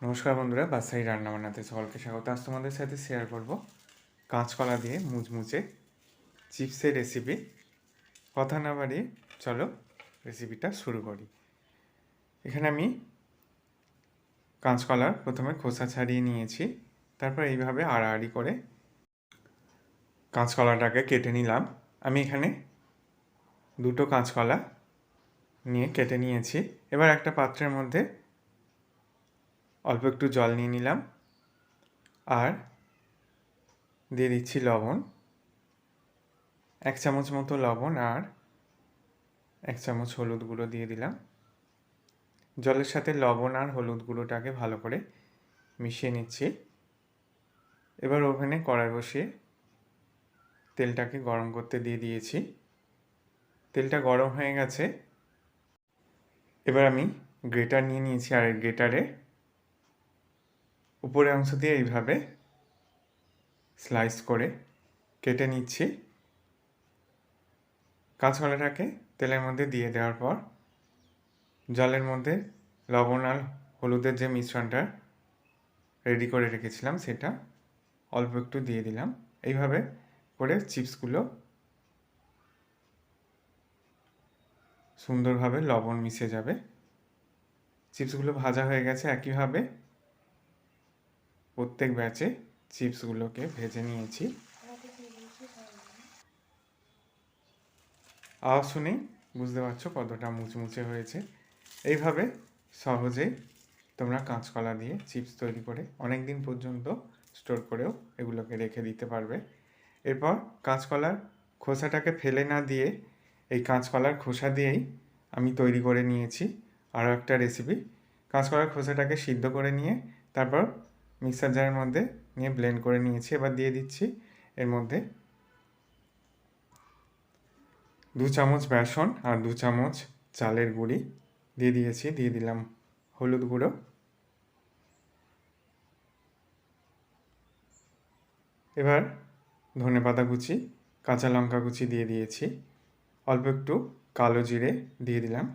নমস্কার বন্ধুরা বাসাই রান্না বান্নাতে সকলকে স্বাগত। আজ তোমাদের সাথে শেয়ার করব কাঁচকলা দিয়ে মুচমুচে চিপসের রেসিপি কথা না বাড়িয়ে চলো রেসিপিটা শুরু করি। এখানে আমি কাঁচকলার প্রথমে খোসা ছাড়িয়ে নিয়েছি, তারপর এইভাবে আড়াআড়ি করে কাঁচকলাটাকে কেটে নিলাম। আমি এখানে দুটো কাঁচকলা নিয়ে কেটে নিয়েছি। এবার একটা পাত্রের মধ্যে অল্প একটু জল নিয়ে নিলাম। আর দিয়ে দিচ্ছি লবণ। এক চামচ মতো লবণ আর এক চামচ হলুদ গুঁড়ো দিয়ে দিলাম। জলের সাথে লবণ আর হলুদ গুঁড়োটাকে ভালো করে মিশিয়ে নিচ্ছি। এবার ওভেনে কড়াই বসিয়ে তেলটাকে গরম করতে দিয়ে দিয়েছি। তেলটা গরম হয়ে গেছে। এবার আমি গ্রেটার নিয়ে নিয়েছি। আর গ্রেটারে উপরের অংশ দিয়ে এইভাবে স্লাইস করে কেটে নিচ্ছি। কাঁচকলাটাকে তেলের মধ্যে দিয়ে দেওয়ার পর জলের মধ্যে লবণ আর হলুদের যে মিশ্রণটা রেডি করে রেখেছিলাম সেটা অল্প একটু দিয়ে দিলাম। এইভাবে করে চিপসগুলো সুন্দরভাবে লবণ মিশে যাবে। চিপসগুলো ভাজা হয়ে গেছে। একইভাবে প্রত্যেক ব্যাচে চিপসগুলোকে ভেজে নিয়েছি। আওয়াজ শুনেই বুঝতে পারছ কতটা মুচমুচে হয়েছে। এইভাবে সহজেই তোমরা কাঁচকলা দিয়ে চিপস তৈরি করে অনেক দিন পর্যন্ত স্টোর করেও এগুলোকে রেখে দিতে পারবে। এরপর কাঁচকলার খোসাটাকে ফেলে না দিয়ে এই কাঁচকলার খোসা দিয়েই আমি তৈরি করে নিয়েছি। আরও একটা রেসিপি কাঁচকলার খোসাটাকে সিদ্ধ করে নিয়ে তারপর মিক্সার জারের মধ্যে নিয়ে ব্লেন্ড করে নিয়েছি, এবার দিয়ে দিচ্ছি এর মধ্যে দু চামচ বেসন আর দু চামচ চালের গুঁড়ি। দিয়ে দিয়েছি, দিয়ে দিলাম হলুদ গুঁড়ো। এবার ধনে পাতা কুচি, কাঁচা লঙ্কা কুচি দিয়ে দিয়েছি। অল্প একটু কালো জিরে দিয়ে দিলাম।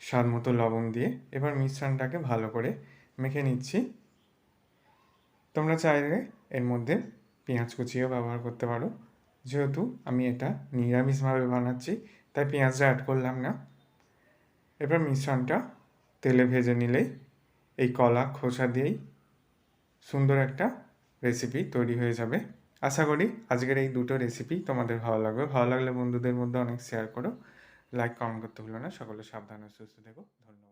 স্বাদ মতো লবণ দিয়ে এবার মিশ্রণটাকে ভালো করে মেখে নিচ্ছি। তোমরা চাইলে এর মধ্যে পেঁয়াজ কুচিও ব্যবহার করতে পারো। যেহেতু আমি এটা নিরামিষভাবে বানাচ্ছি, তাই পেঁয়াজটা অ্যাড করলাম না। এবার মিশ্রণটা তেলে ভেজে নিলেই এই কলা খোসা দিয়েই সুন্দর একটা রেসিপি তৈরি হয়ে যাবে। আশা করি আজকের এই দুটো রেসিপি তোমাদের ভালো লাগবে। ভালো লাগলে বন্ধুদের মধ্যে অনেক শেয়ার করো। লাইক কমেন্ট করতে ভুলো না। সকলে সাবধানে সুস্থ থেকো। ধন্যবাদ।